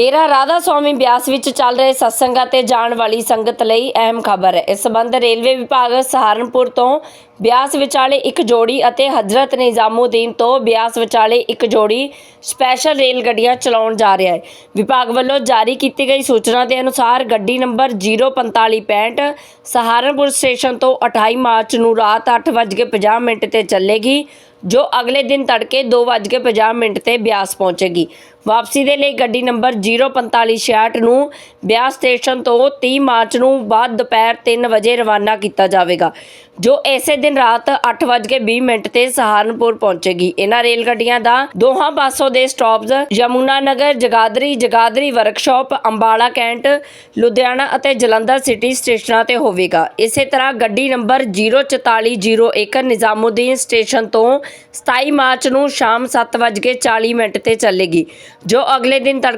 ਡੇਰਾ ਰਾਧਾ ਸਵਾਮੀ ਬਿਆਸ ਵਿੱਚ ਚੱਲ ਰਹੇ ਸਤਸੰਗਾਂ ਤੇ ਜਾਣ ਵਾਲੀ ਸੰਗਤ ਲਈ ਅਹਿਮ ਖਬਰ। ਹੈ ਇਸ ਸੰਬੰਧ ਰੇਲਵੇ ਵਿਭਾਗ ਸਹਾਰਨਪੁਰ ਤੋਂ ਬਿਆਸ ਵਿਚਾਲੇ ਇੱਕ ਜੋੜੀ ਅਤੇ ਹਜ਼ਰਤ ਨਿਜ਼ਾਮੂਦੀਨ ਤੋਂ ਬਿਆਸ ਵਿਚਾਲੇ ਇੱਕ ਜੋੜੀ ਸਪੈਸ਼ਲ ਰੇਲ ਗੱਡੀਆਂ ਚਲਾਉਣ ਜਾ ਰਿਹਾ ਹੈ। ਵਿਭਾਗ ਵੱਲੋਂ ਜਾਰੀ ਕੀਤੀ ਗਈ ਸੂਚਨਾ ਦੇ ਅਨੁਸਾਰ ਗੱਡੀ ਨੰਬਰ 04565 ਸਹਾਰਨਪੁਰ ਸਟੇਸ਼ਨ ਤੋਂ 28 ਮਾਰਚ ਨੂੰ ਰਾਤ 8:50 ਮਿੰਟ ਤੇ ਚੱਲੇਗੀ। ਜੋ ਅਗਲੇ ਦਿਨ ਤੜਕੇ 2:50 ਮਿੰਟ ਤੇ ਬਿਆਸ ਪਹੁੰਚੇਗੀ। ਵਾਪਸੀ ਦੇ ਲਈ ਗੱਡੀ ਨੰਬਰ 04566 ਨੂੰ ਬਿਆਸ ਸਟੇਸ਼ਨ ਤੋਂ 30 ਮਾਰਚ ਨੂੰ ਬਾਅਦ ਦੁਪਹਿਰ 3 ਵਜੇ ਰਵਾਨਾ ਕੀਤਾ ਜਾਵੇਗਾ, ਜੋ ਇਸੇ ਦਿਨ ਰਾਤ 8:20 ਮਿੰਟ ਤੇ ਸਹਾਰਨਪੁਰ ਪਹੁੰਚੇਗੀ। ਇਹਨਾਂ ਰੇਲ ਗੱਡੀਆਂ ਦਾ ਦੋਹਾਂ ਪਾਸੋਂ ਦੇ stops Yamuna Nagar, Jagadhri Jagadhri workshop, Ambala Cantt, Ludhiana ਅਤੇ ਜਲੰਧਰ ਸਿਟੀ ਸਟੇਸ਼ਨਾਂ ਤੇ ਹੋਵੇਗਾ। ਇਸੇ ਤਰ੍ਹਾਂ ਗੱਡੀ ਨੰਬਰ 04401 ਨਿਜ਼ਾਮੂਦੀਨ ਸਟੇਸ਼ਨ ਤੋਂ 27 ਮਾਰਚ ਨੂੰ ਸ਼ਾਮ 7:40 ਮਿੰਟ ਤੇ ਚੱਲੇਗੀ ਜੋ ਅਗਲੇ ਦਿਨ ਤੜਕੇ